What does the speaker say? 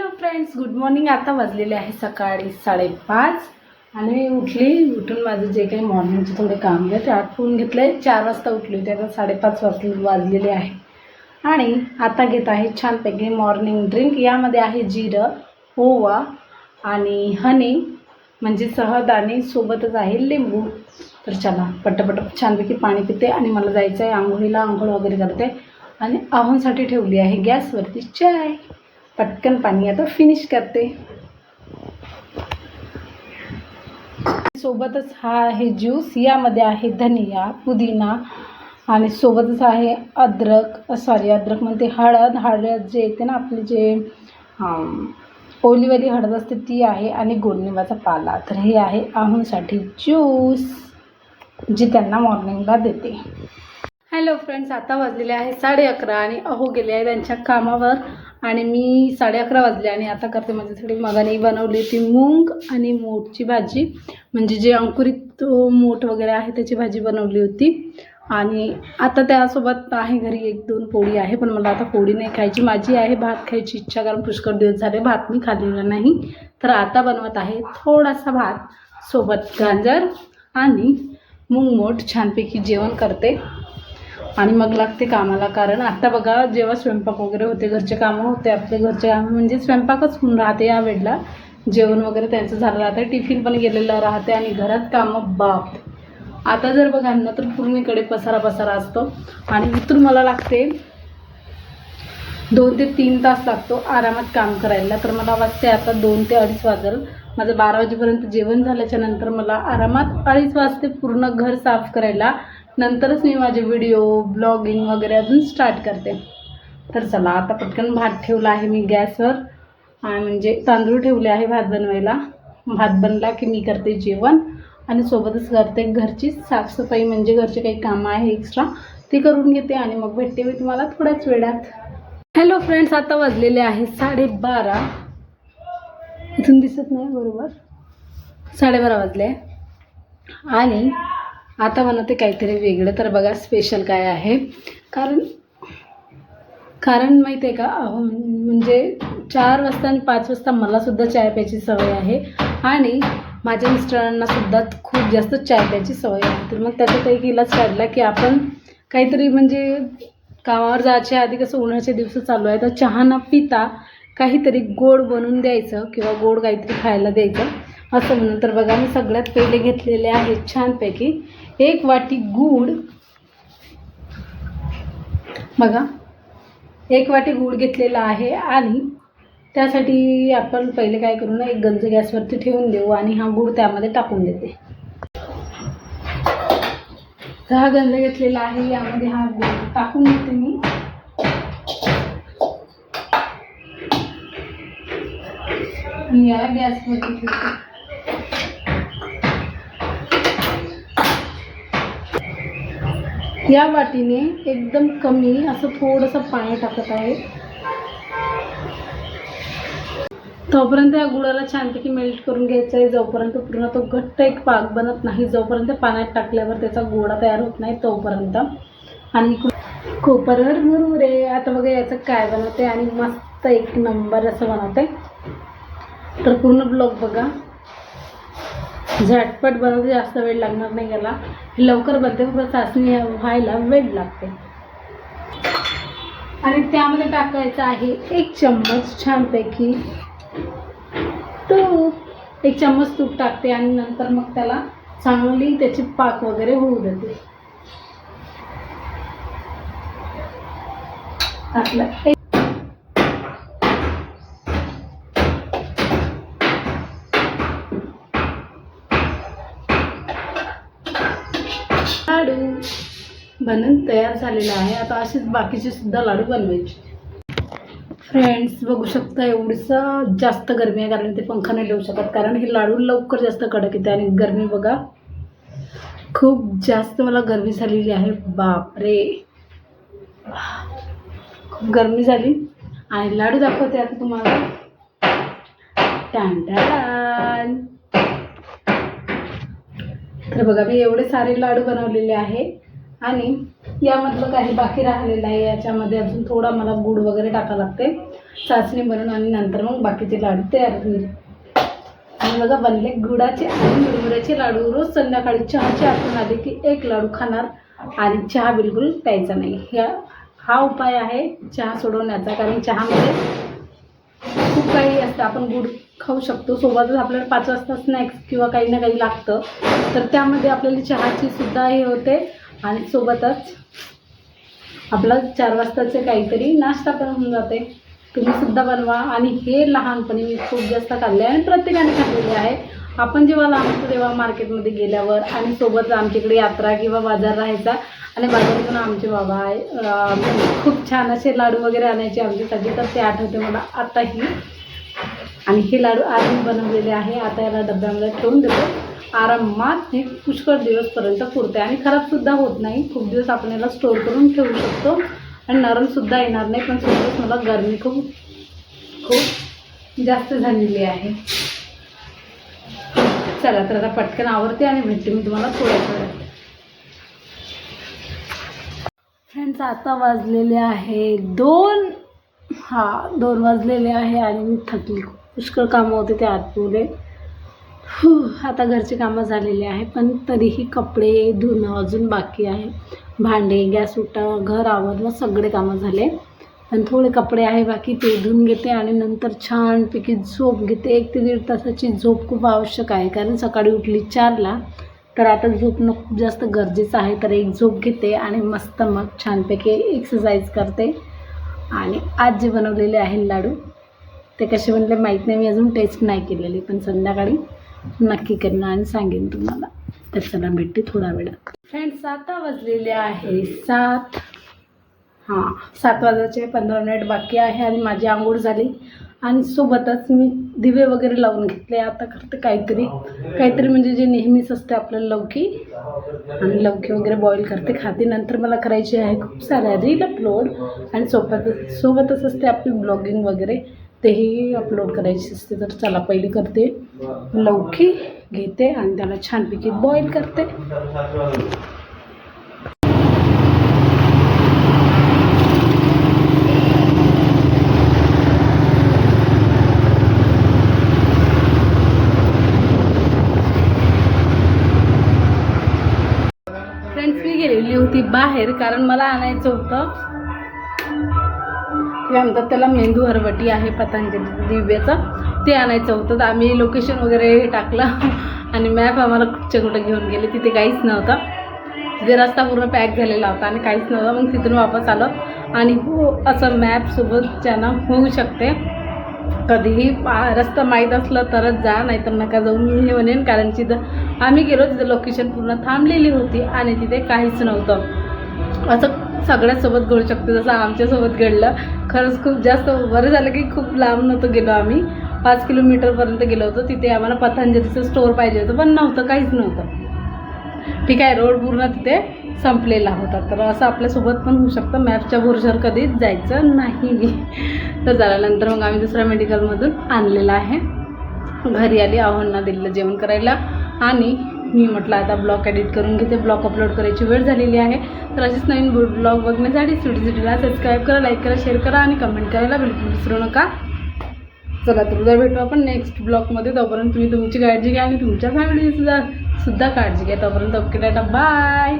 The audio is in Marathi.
Hello friends good morning. आता वाजलेले आहे सकाळी साडेपाच आणि मी उठली. उठून माझं जे काही मॉर्निंगचे थोडे काम आहे ते घेतलं घेतले चार वाजता उठली होती आता साडेपाच वाज वाजलेले आहे. आणि आता घेत आहे छानपैकी मॉर्निंग ड्रिंक. यामध्ये आहे जिरं ओवा आणि हनी म्हणजे सहद आणि सोबतच आहे लिंबू. तर चला पटपट छानपैकी पाणी पिते आणि मला जायचं आहे आंघोळीला आंघोळ वगैरे करते. आणि आहोंसाठी ठेवली आहे गॅसवरती चाय. पटकन पाणी आता फिनिश करते. सोबतच हा आहे ज्यूस यामध्ये आहे धनिया पुदिना आणि सोबतच आहे अद्रक. सॉरी अद्रक म्हणते हळद. हळद जे येते ना आपले जे ओलीवाली हळद असते ती आहे आणि गोडनिंबाचा पाला. तर हे आहे आहूनसाठी ज्यूस जी त्यांना मॉर्निंगला देते. हॅलो फ्रेंड्स आता वाजलेले आहे साडे अकरा आणि अहो गेले आहे त्यांच्या कामावर. आणि मी साडे अकरा वाजले आणि आता करते माझ्यासाठी मगाने बनवली होती मूग आणि मोठची भाजी. म्हणजे जे अंकुरित मोठ वगैरे आहे त्याची भाजी बनवली होती. आणि आता त्यासोबत आहे घरी एक दोन पोळी आहे पण मला आता पोळी नाही खायची. माझी आहे भात खायची इच्छा कारण पुष्कळ दिवस झाले भात मी खाल्लेला नाही. तर आता बनवत आहे थोडासा भात सोबत गाजर आणि मूग मोठ छानपैकी जेवण करते. आणि मग लागते कामाला. कारण आत्ता बघा जेव्हा स्वयंपाक वगैरे होते घरचे कामं होते आपले घरचे कामं म्हणजे स्वयंपाकच होऊन राहते या वेळेला. जेवण वगैरे त्यांचं झालं राहतं टिफिन पण गेलेलं राहते आणि घरात कामं बाप. आता जर बघा ना तर पूर्णीकडे पसारा पसारा असतो. आणि इथून मला लागते दोन ते तीन तास लागतो आरामात काम करायला. तर मला वाटते आता दोन ते अडीच वाजेल. माझं बारा वाजेपर्यंत जेवण झाल्याच्यानंतर मला आरामात अडीच वाजते पूर्ण घर साफ करायला. नंतरच मी माझे व्हिडिओ ब्लॉगिंग वगैरे अजून स्टार्ट करते. तर चला आता पटकन भात ठेवला आहे मी गॅसवर. आणि म्हणजे तांदूळ ठेवले आहे भात बनवायला. भात बनला की मी करते जेवण. आणि सोबतच करते घरची साफसफाई म्हणजे घरचे काही कामं आहे एक्स्ट्रा ती करून घेते आणि मग भेटते मी तुम्हाला थोड्याच वेळात. हॅलो फ्रेंड्स आता वाजलेले आहे साडेबारा. इथून दिसत नाही बरोबर. साडेबारा वाजले. आणि आता बनवते काहीतरी वेगळं तर बघा स्पेशल काय आहे. कारण कारण माहीत आहे का? अहो, म्हणजे चार वाजता आणि पाच वाजता मलासुद्धा चाय प्यायची सवय आहे. आणि माझ्या मिस्टरांनासुद्धा खूप जास्त चाय प्यायची सवय आहे. तर मग त्याच्यात एक इलाज काढला की आपण काहीतरी म्हणजे कामावर जायच्या आधी कसं उन्हाचे दिवस चालू आहे तर चहा न पिता काहीतरी गोड बनवून द्यायचं किंवा गोड काहीतरी खायला द्यायचं. असं म्हणून. तर बघा मी सगळ्यात पहिले घेतलेले आहे छानपैकी. एक वाटी गूळ. बघा एक वाटी गूळ घेतलेला आहे आणि त्यासाठी आपण पहिले काय करू ना एक गंज गॅसवरती ठेवून देऊ आणि हा गूळ त्यामध्ये टाकून देते. तर हा गंज घेतलेला आहे यामध्ये हा गूळ टाकून देते मी. आणि याला गॅसवरती ठेवते. या वाटीने एकदम कमी असं थोडंसं पाणी टाकत आहे. तोपर्यंत या गुळाला छानपैकी मेल्ट करून घ्यायचं आहे. जोपर्यंत पूर्ण तो घट्ट एक पाक बनत नाही जोपर्यंत पाण्यात टाकल्यावर त्याचा गोळा तयार होत नाही तोपर्यंत. आणि कोपरवर कोपरवर रे आता बघा याचं काय बनवते आणि मस्त एक नंबर असं बनवते तर पूर्ण ब्लॉग बघा. झटपट बनवते जास्त वेळ लागणार नाही याला. लवकर बनते फक्त चाचणी व्हायला वेळ लागते. आणि त्यामध्ये टाकायचं आहे एक चम्मच छानपैकी तूप. एक चम्मच तूप टाकते आणि नंतर मग त्याला चांगली त्याची पाक वगैरे होऊ देते. टाकलं बनून तयार झालेला आहे. आता असेच बाकीचे सुद्धा लाडू बनवायचे. फ्रेंड्स बघू शकता एवढीसा जास्त गरमी आहे कारण ते पंखा नाही लावू शकत. कारण हे लाडू लवकर जास्त कडक येते आणि गरमी बघा. खूप जास्त मला गरमी झालेली आहे. बापरे. खूप गरमी झाली. आणि लाडू दाखवते आता तुम्हाला. टान टान. तर बघा मी एवढे सारे लाडू बनवलेले आहे. आणि यामधलं काही बाकी राहिलेलं आहे याच्यामध्ये अजून थोडा मला गूळ वगैरे टाकावं लागते चाचणी बनवून आणि नंतर मग बाकीचे लाडू तयार होईल. आणि बघा बनले गुडाचे आणि मुरमुऱ्याचे लाडू. रोज संध्याकाळी चहाची आठवण आली की एक लाडू खाणार आणि चहा बिलकुल प्यायचा नाही. ह्या हा उपाय आहे चहा सोडवण्याचा कारण चहामध्ये खूप काही असतं. आपण गुड खाऊ शकतो. सोबतच आपल्याला पाच वाजता स्नॅक्स किंवा काही ना काही लागतं. तर त्यामध्ये आपल्याला चहाची सुद्धा हे होते. आणि सोबतच आपला चार वाजताचे काहीतरी नाश्ता पण होऊन जाते. तुम्ही सुद्धा बनवा. आणि हे लहानपणी मी खूप जास्त खाल्ले आणि प्रत्येकाने खाल्लेले आहे. आपण जेव्हा लहान होतो तेव्हा मार्केटमध्ये गेल्यावर आणि सोबत आमच्याकडे यात्रा किंवा बाजार राहायचा आणि बाजारातून आमचे बाबा आहे. खूप छान असे लाडू वगैरे आणायचे आमच्यासाठी तर ते आठवते मला आताही. आणि हे लाडू आज बनवलेले आहे. आता याला डब्यामध्ये ठेवून देतो. आरामात हे पुष्कळ दिवसपर्यंत पुरते आणि खराबसुद्धा होत नाही. खूप दिवस आपण याला स्टोअर करून ठेवू शकतो आणि नरमसुद्धा येणार नाही. पण सुद्धा मला गरमी खूप खूप जास्त झालेली आहे. चला तर आता पटकन आवडते आणि भेटते मी तुम्हाला थोड्या वेळात फ्रेंड्स आता वाजलेले आहे दोन. हा दोन वाजलेले आहे आणि मी थकली. पुष्कळ कामं होते ते आटवले आता घरची कामं झालेली आहे पण तरीही कपडे धुणं अजून बाकी आहे. भांडे गॅस उठा घर आवरलं सगळे कामं झाले. पण थोडे कपडे आहे बाकी ते धुवून घेते आणि नंतर छानपैकी झोप घेते. एक ते दीड तासाची झोप खूप आवश्यक आहे कारण सकाळी उठली चारला तर आता झोपणं खूप जास्त गरजेचं आहे तर एक झोप घेते आणि मस्त मग छानपैकी एक्सरसाइज करते. आणि आज जे बनवलेले आहे लाडू. ते कसे बनले माहीत नाही मी अजून टेस्ट नाही केलेली पण संध्याकाळी नक्की करणार आणि सांगेन तुम्हाला. तर चला भेटते थोडा वेळात फ्रेंड्स आता वाजलेले आहे. सात हां सात वाजायचे पंधरा मिनिट बाकी आहे आणि माझी आंघोळ झाली. आणि सोबतच मी दिवे वगैरे लावून घेतले. आता करते काहीतरी. काहीतरी म्हणजे जे नेहमीच असते आपल्याला लौकी आणि लौकी वगैरे बॉईल करते. खाते. नंतर मला करायची आहे खूप साऱ्या रील अपलोड आणि सोबतच सोबतच असते आपली ब्लॉगिंग वगैरे. तेही अपलोड करायची असते तर चला पहिली करते. लौकी घेते आणि त्याला छानपैकी बॉईल करते. फ्रेंड्स मी गेलेली होती बाहेर कारण मला आणायचं होतं. काय म्हणतात त्याला मेंदू हरवटी आहे पतंजली दिव्याचं. ते आणायचं होतं. तर आम्ही लोकेशन वगैरे टाकलं आणि मॅप आम्हाला कुठच्या कुठं घेऊन गेले. तिथे काहीच नव्हतं. तिथे रस्ता पूर्ण पॅक झालेला होता आणि काहीच नव्हतं. मग तिथून वापस आलो. आणि हो असं मॅपसोबत ज्यांना होऊ शकते कधीही पा रस्ता माहीत असलं तरच जा नाहीतर नका जाऊन मी हे म्हणेन कारण तिथं आम्ही गेलो तिथं लोकेशन पूर्ण थांबलेली होती आणि तिथे काहीच नव्हतं. असं सगळ्यासोबत घडू शकते जसं आमच्यासोबत घडलं. खरंच खूप जास्त बरं झालं की खूप लांब नव्हतं गेलो आम्ही. पाच किलोमीटरपर्यंत गेलो होतो. तिथे आम्हाला पतंजलीचं स्टोअर पाहिजे होतं पण नव्हतं काहीच नव्हतं. ठीक आहे रोड पूर्ण तिथे संपलेला होता. तर असं आपल्यासोबत पण होऊ शकतं. मॅपच्या बुरशावर कधीच जायचं नाही. तर झाल्यानंतर मग आम्ही दुसऱ्या मेडिकलमधून आणलेलं आहे. घरी आली आव्हांना दिलेलं जेवण करायला. आणि मी म्हटलं आता ब्लॉग एडिट करून घेते ब्लॉग अपलोड करायची वेळ झालेली आहे. तर असेच नवीन ब्लॉग बघण्यासाठी स्टुडिओ सिटीला सबस्क्राईब करा लाईक करा शेअर करा आणि कमेंट करायला बिलकुल विसरू नका. चला तर उद्या भेटू आपण नेक्स्ट ब्लॉगमध्ये तोपर्यंत तुम्ही तुमची काळजी घ्या आणि तुमच्या फॅमिलीसुद्धा सुद्धा सुद्धा काळजी घ्या. तोपर्यंत ओके टाटा बाय